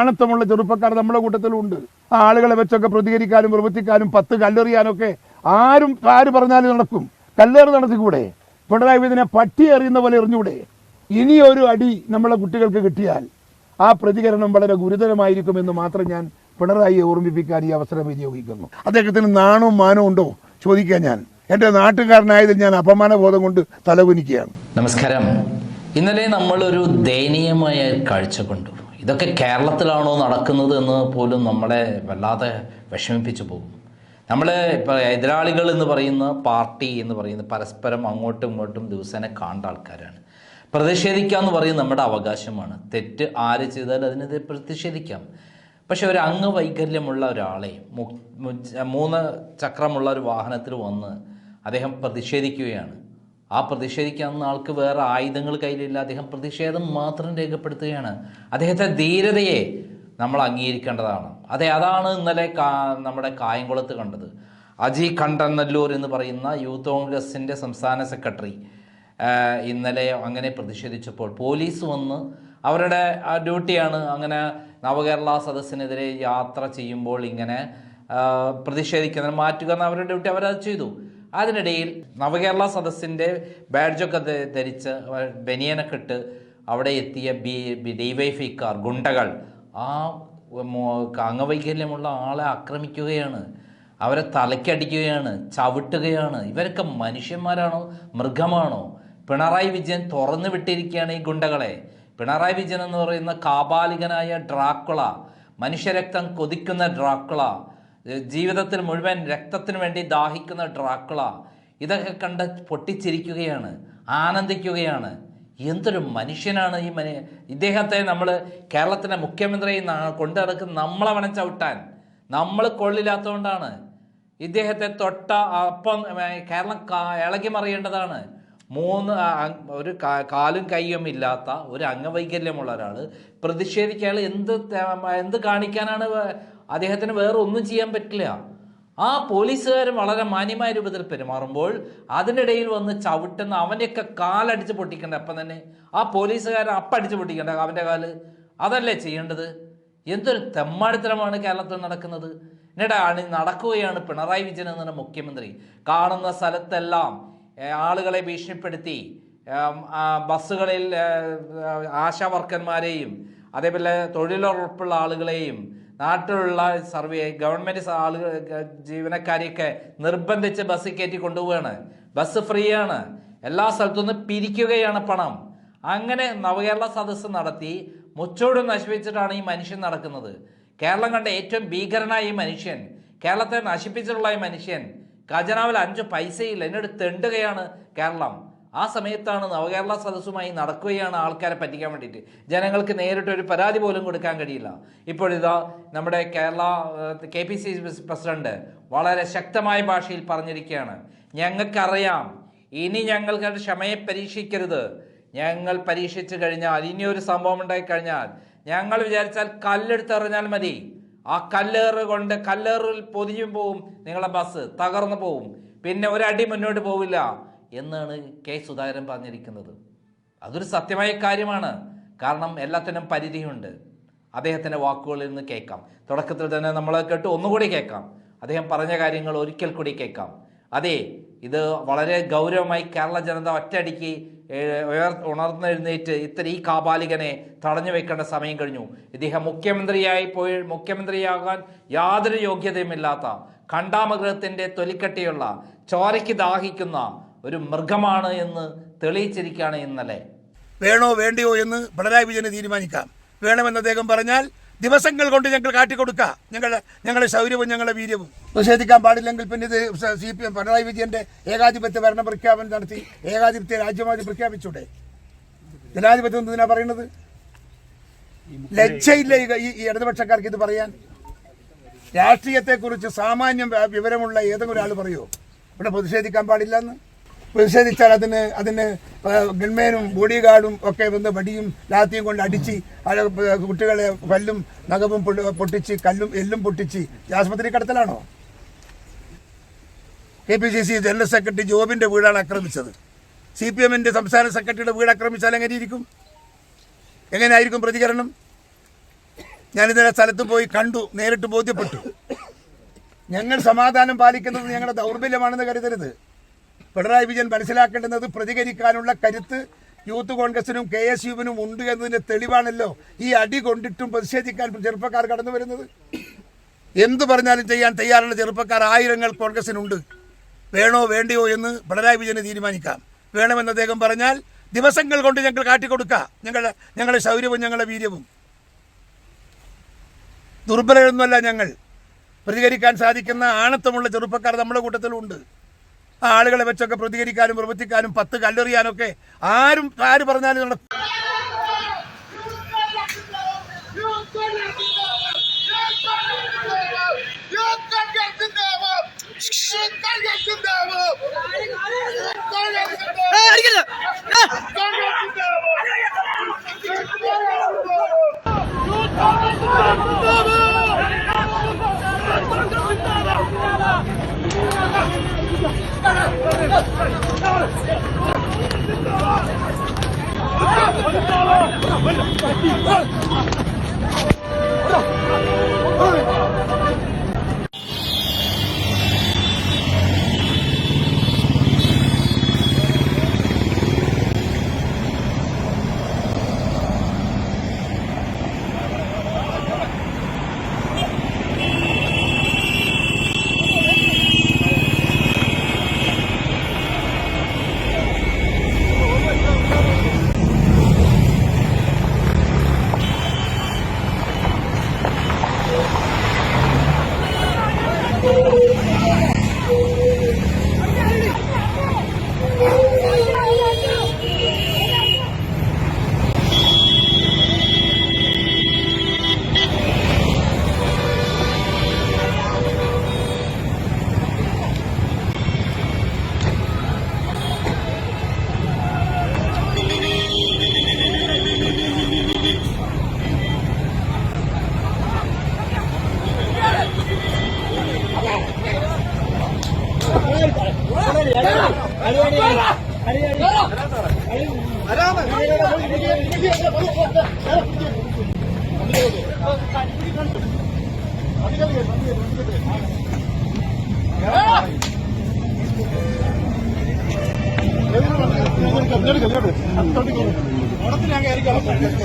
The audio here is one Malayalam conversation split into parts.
ആണത്തമുള്ള ചെറുപ്പക്കാർ നമ്മുടെ കൂട്ടത്തിലുണ്ട്. ആ ആളുകളെ വെച്ചൊക്കെ പ്രതികരിക്കാനും പ്രവർത്തിക്കാനും പത്ത് കല്ലെറിയാനൊക്കെ ആരും ആര് പറഞ്ഞാലും നടക്കും. കല്ലേറ് നടത്തിക്കൂടെ? പിണറായി വിജയനെ പട്ടി എറിയുന്ന പോലെ എറിഞ്ഞൂടെ? ഇനിയൊരു അടി നമ്മളെ കുട്ടികൾക്ക് കിട്ടിയാൽ ആ പ്രതികരണം വളരെ ഗുരുതരമായിരിക്കും എന്ന് മാത്രം ഞാൻ പിണറായിയെ ഓർമ്മിപ്പിക്കാൻ ഈ അവസരം വിനിയോഗിക്കുന്നു. അദ്ദേഹത്തിന് നാണവും മാനവും ഉണ്ടോ? ചോദിക്കാൻ ഞാൻ. എന്റെ നാട്ടുകാരനായതിൽ ഞാൻ അപമാനബോധം കൊണ്ട് തലകുനിക്കുകയാണ്. നമസ്കാരം. ഇന്നലെ നമ്മളൊരു ദയനീയമായ കാഴ്ച കണ്ടു. ഇതൊക്കെ കേരളത്തിലാണോ നടക്കുന്നത് എന്ന് പോലും നമ്മളെ വല്ലാതെ വിഷമിപ്പിച്ചു പോകും. നമ്മൾ ഇപ്പോൾ എതിരാളികൾ എന്ന് പറയുന്ന പാർട്ടി എന്ന് പറയുന്ന പരസ്പരം അങ്ങോട്ടും ഇങ്ങോട്ടും ദിവസേന കാണേണ്ട ആൾക്കാരാണ്. പ്രതിഷേധിക്കുക എന്ന് പറയുന്നത് നമ്മുടെ അവകാശമാണ്. തെറ്റ് ആര് ചെയ്താലും അതിനെതിരെ പ്രതിഷേധിക്കാം. പക്ഷെ ഒരു അംഗവൈകല്യമുള്ള ഒരാളെ മൂന്ന് ചക്രമുള്ള ഒരു വാഹനത്തിൽ വന്ന് അദ്ദേഹം പ്രതിഷേധിക്കുകയാണ്. ആ പ്രതിഷേധിക്കാവുന്ന ആൾക്ക് വേറെ ആയുധങ്ങൾ കയ്യിലില്ല. അദ്ദേഹം പ്രതിഷേധം മാത്രം രേഖപ്പെടുത്തുകയാണ്. അദ്ദേഹത്തെ ധീരതയെ നമ്മൾ അംഗീകരിക്കേണ്ടതാണ്. അതെ അതാണ് ഇന്നലെ നമ്മുടെ കായംകുളത്ത് കണ്ടത്. അജി കണ്ടനല്ലൂർ എന്ന് പറയുന്ന യൂത്ത് കോൺഗ്രസിന്റെ സംസ്ഥാന സെക്രട്ടറി ഇന്നലെ അങ്ങനെ പ്രതിഷേധിച്ചപ്പോൾ പോലീസ് വന്ന് അവരുടെ ഡ്യൂട്ടിയാണ്. അങ്ങനെ നവകേരള സദസ്സിനെതിരെ യാത്ര ചെയ്യുമ്പോൾ ഇങ്ങനെ പ്രതിഷേധിക്കുന്നതിന് മാറ്റുക എന്ന അവരുടെ ഡ്യൂട്ടി അവരത് ചെയ്തു. അതിനിടയിൽ നവകേരള സദസ്സിന്റെ ബാഡ്ജൊക്കെ ധരിച്ച് ബനിയനൊക്കെ ഇട്ട് അവിടെ എത്തിയ ബി ഡിവൈഫൈക്കാർ ഗുണ്ടകൾ. ആ അംഗവൈകല്യമുള്ള ആളെ ആക്രമിക്കുകയാണ്. അവരെ തലയ്ക്കടിക്കുകയാണ് ചവിട്ടുകയാണ്. ഇവരൊക്കെ മനുഷ്യന്മാരാണോ? മൃഗമാണോ? പിണറായി വിജയൻ തുറന്നു വിട്ടിരിക്കുകയാണ് ഈ ഗുണ്ടകളെ. പിണറായി വിജയൻ എന്ന് പറയുന്ന കാബാലികനായ ഡ്രാക്കുള മനുഷ്യരക്തം കൊതിക്കുന്ന ഡ്രാക്കുള ജീവിതത്തിൽ മുഴുവൻ രക്തത്തിന് വേണ്ടി ദാഹിക്കുന്ന ഡ്രാക്കുള. ഇതൊക്കെ കണ്ട് പൊട്ടിച്ചിരിക്കുകയാണ് ആനന്ദിക്കുകയാണ്. എന്തൊരു മനുഷ്യനാണ് ഈ മനു ഇദ്ദേഹത്തെ നമ്മൾ കേരളത്തിന്റെ മുഖ്യമന്ത്രി നടക്കുന്ന നമ്മളവനെ ചവിട്ടാൻ നമ്മൾ കൊള്ളില്ലാത്തതുകൊണ്ടാണ്. ഇദ്ദേഹത്തെ തൊട്ട അപ്പം കേരളം ഇളകി മറിയേണ്ടതാണ് മൂന്ന് ഒരു കാലും കൈയും ഇല്ലാത്ത ഒരു അംഗവൈകല്യമുള്ള ഒരാൾ പ്രതിഷേധിക്കാൻ എന്ത് എന്ത് കാണിക്കാനാണ് അദ്ദേഹത്തിന് വേറെ ഒന്നും ചെയ്യാൻ പറ്റില്ല. ആ പോലീസുകാരൻ വളരെ മാന്യമായ രൂപത്തിൽ പെരുമാറുമ്പോൾ അതിനിടയിൽ വന്ന് ചവിട്ടുന്ന അവനെയൊക്കെ കാലടിച്ച് പൊട്ടിക്കണ്ട. അപ്പം തന്നെ ആ പോലീസുകാരൻ അപ്പടിച്ച് പൊട്ടിക്കേണ്ട അവന്റെ കാൽ. അതല്ലേ ചെയ്യേണ്ടത്? എന്തൊരു തെമ്മാടിത്തരമാണ് കേരളത്തിൽ നടക്കുന്നത്. എന്നിട്ട് അണി നടക്കുകയാണ് പിണറായി വിജയൻ എന്ന മുഖ്യമന്ത്രി. കാണുന്ന സ്ഥലത്തെല്ലാം ആളുകളെ ഭീഷണിപ്പെടുത്തി ബസ്സുകളിൽ ആശാ വർക്കന്മാരെയും അതേപോലെ തൊഴിലുറപ്പുള്ള ആളുകളെയും നാട്ടിലുള്ള സർവേ ഗവൺമെന്റ് ആളുകൾ ജീവനക്കാരെയൊക്കെ നിർബന്ധിച്ച് ബസ് കയറ്റി കൊണ്ടുപോവുകയാണ് ബസ് ഫ്രീ ആണ്. എല്ലാ സ്ഥലത്തുനിന്ന് പിരിക്കുകയാണ് പണം. അങ്ങനെ നവകേരള സദസ്സ് നടത്തി മുച്ചോട് നശിപ്പിച്ചിട്ടാണ് ഈ മനുഷ്യൻ നടക്കുന്നത്. കേരളം കണ്ട ഏറ്റവും ഭീകരനായ ഈ മനുഷ്യൻ കേരളത്തെ നശിപ്പിച്ചിട്ടുള്ള ഈ മനുഷ്യൻ ഖജനാവിൽ അഞ്ച് പൈസയില്ല. എന്നോട് തെണ്ടുകയാണ് കേരളം. ആ സമയത്താണ് നവകേരള സദസ്സുമായി നടക്കുകയാണ് ആൾക്കാരെ പറ്റിക്കാൻ വേണ്ടിയിട്ട്. ജനങ്ങൾക്ക് നേരിട്ട് ഒരു പരാതി പോലും കൊടുക്കാൻ കഴിയില്ല. ഇപ്പോഴിതാ നമ്മുടെ Kerala K P C president വളരെ ശക്തമായ ഭാഷയിൽ പറഞ്ഞിരിക്കുകയാണ്. ഞങ്ങൾക്കറിയാം. ഇനി ഞങ്ങൾക്ക് ക്ഷമയെ പരീക്ഷിക്കരുത്. ഞങ്ങൾ പരീക്ഷിച്ചു കഴിഞ്ഞാൽ ഇനി ഒരു സംഭവം ഉണ്ടായി കഴിഞ്ഞാൽ ഞങ്ങൾ വിചാരിച്ചാൽ കല്ലെടുത്ത് എറിഞ്ഞാൽ മതി. ആ കല്ലേറ് കൊണ്ട് കല്ലേറിൽ പൊതിഞ്ഞു പോവും നിങ്ങളെ ബസ് തകർന്നു പോവും. പിന്നെ ഒരടി മുന്നോട്ട് പോവില്ല. എന്നാണ് കെ സുധാകരൻ പറഞ്ഞിരിക്കുന്നത്. അതൊരു സത്യമായ കാര്യമാണ്. കാരണം എല്ലാത്തിനും പരിധിയുണ്ട്. അദ്ദേഹത്തിന്റെ വാക്കുകളിൽ നിന്ന് കേൾക്കാം. തുടക്കത്തിൽ തന്നെ നമ്മൾ കേട്ട് ഒന്നുകൂടി കേൾക്കാം. അദ്ദേഹം പറഞ്ഞ കാര്യങ്ങൾ ഒരിക്കൽ കൂടി കേൾക്കാം. അതെ ഇത് വളരെ ഗൗരവമായി കേരള ജനത ഒറ്റയടിക്ക് ഉണർന്നെഴുന്നേറ്റ് ഇത്ര ഈ കാപാലികനെ തടഞ്ഞു വെക്കേണ്ട സമയം കഴിഞ്ഞു. ഇദ്ദേഹം മുഖ്യമന്ത്രിയായി പോയി മുഖ്യമന്ത്രിയാകാൻ യാതൊരു യോഗ്യതയുമില്ലാത്ത കണ്ടാമൃഗത്തിന്റെ തൊലിക്കട്ടിയുള്ള ചോരയ്ക്ക് ദാഹിക്കുന്ന ഒരു മൃഗമാണ് എന്ന് തെളിയിച്ചിരിക്കുകയാണ് ഇന്നലെ. വേണോ വേണ്ടയോ എന്ന് പിണറായി വിജയന് തീരുമാനിക്കാം. വേണമെന്ന് അദ്ദേഹം പറഞ്ഞാൽ ദിവസങ്ങൾ കൊണ്ട് ഞങ്ങൾ കാട്ടിക്കൊടുക്കാം. ഞങ്ങളുടെ ഞങ്ങളുടെ ശൗര്യവും ഞങ്ങളുടെ വീര്യവും. നിഷേധിക്കാൻ പാടില്ലെങ്കിൽ പിന്നെ ഇത് സി പി എം പിണറായി വിജയന്റെ ഏകാധിപത്യ ഭരണ പ്രഖ്യാപനം നടത്തി ഏകാധിപത്യ രാജ്യമായി പ്രഖ്യാപിച്ചൂടെ? ജനാധിപത്യം എന്തിനാ പറയുന്നത്? ലജ്ജയില്ല ഈ ഇടതുപക്ഷക്കാർക്ക് ഇത് പറയാൻ. രാഷ്ട്രീയത്തെക്കുറിച്ച് സാമാന്യം വിവരമുള്ള ഏതെങ്കിലും ഒരാൾ പറയുമോ ഇവിടെ പ്രതിഷേധിക്കാൻ പാടില്ല എന്ന്. പ്രതിഷേധിച്ചാൽ അതിന് അതിന് ഗൺമേനും ബോഡി ഗാർഡും ഒക്കെ വന്ന് വടിയും ലാത്തിയും കൊണ്ട് അടിച്ച് കുട്ടികളെ കല്ലും നഖവും പൊട്ടിച്ച് കല്ലും എല്ലും പൊട്ടിച്ച് ആശുപത്രി കടത്തലാണോ? K P C C general secretary ജോബിന്റെ വീടാണ് ആക്രമിച്ചത്. സി പി എമ്മിന്റെ സംസ്ഥാന സെക്രട്ടറിയുടെ വീട് ആക്രമിച്ചാൽ എങ്ങനെ ഇരിക്കും? എങ്ങനെയായിരിക്കും പ്രതികരണം? ഞാനിതിനെ സ്ഥലത്ത് പോയി കണ്ടു നേരിട്ട് ബോധ്യപ്പെട്ടു. ഞങ്ങൾ സമാധാനം പാലിക്കുന്നത് ഞങ്ങളുടെ ദൗർബല്യമാണെന്ന് കരുതരുത്. പിണറായി വിജയൻ മനസ്സിലാക്കേണ്ടുന്നത് പ്രതികരിക്കാനുള്ള കരുത്ത് യൂത്ത് കോൺഗ്രസിനും കെ എസ് യുവിനും ഉണ്ട് എന്നതിന്റെ തെളിവാണല്ലോ ഈ അടി കൊണ്ടിട്ടും പ്രതിഷേധിക്കാൻ ചെറുപ്പക്കാർ കടന്നു വരുന്നത്. എന്തു പറഞ്ഞാലും ചെയ്യാൻ തയ്യാറുള്ള ചെറുപ്പക്കാർ ആയിരങ്ങൾ കോൺഗ്രസിനുണ്ട്. വേണോ വേണ്ടയോ എന്ന് പിണറായി വിജയന് തീരുമാനിക്കാം. വേണമെന്ന് അദ്ദേഹം പറഞ്ഞാൽ ദിവസങ്ങൾ കൊണ്ട് ഞങ്ങൾ കാട്ടിക്കൊടുക്കാം. ഞങ്ങളുടെ ഞങ്ങളുടെ ശൗര്യവും ഞങ്ങളുടെ വീര്യവും. ദുർബലരൊന്നുമല്ല ഞങ്ങൾ. പ്രതികരിക്കാൻ സാധിക്കുന്ന ആണത്തമുള്ള ചെറുപ്പക്കാർ നമ്മുടെ കൂട്ടത്തിലുണ്ട്. ആളുകളെ വെച്ചൊക്കെ പ്രതികരിക്കാനും പ്രവർത്തിക്കാനും പത്ത് കല്ലെറിയാനൊക്കെ ആരും ആര് പറഞ്ഞാലും 完了，完了，快闭嘴！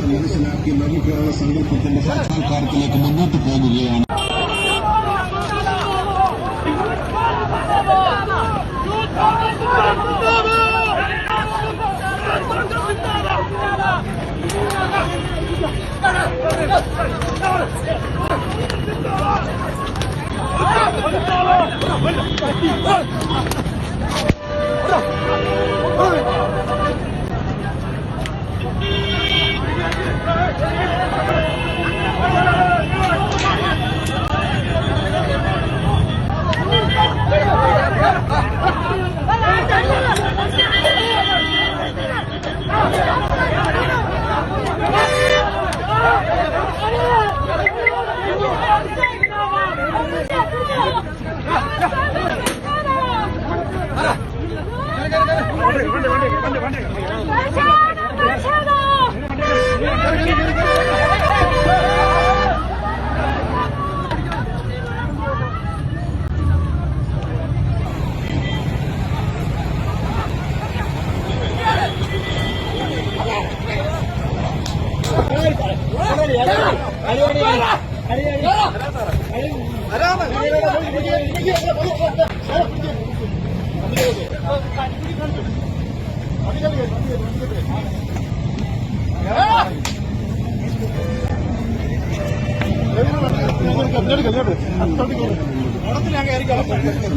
മനസ്സിലാക്കി നവീകരണ സങ്കല്പത്തിന്റെ സാക്ഷാത്കാരത്തിലേക്ക് മുന്നോട്ട് പോകുകയാണ് Hadi.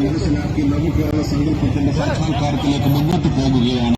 മനസ്സിലാക്കി നവീകരണ സങ്കല്പത്തിന്റെ സാക്ഷാത്കാരത്തിലേക്ക് മുന്നോട്ട് പോകുകയാണ്.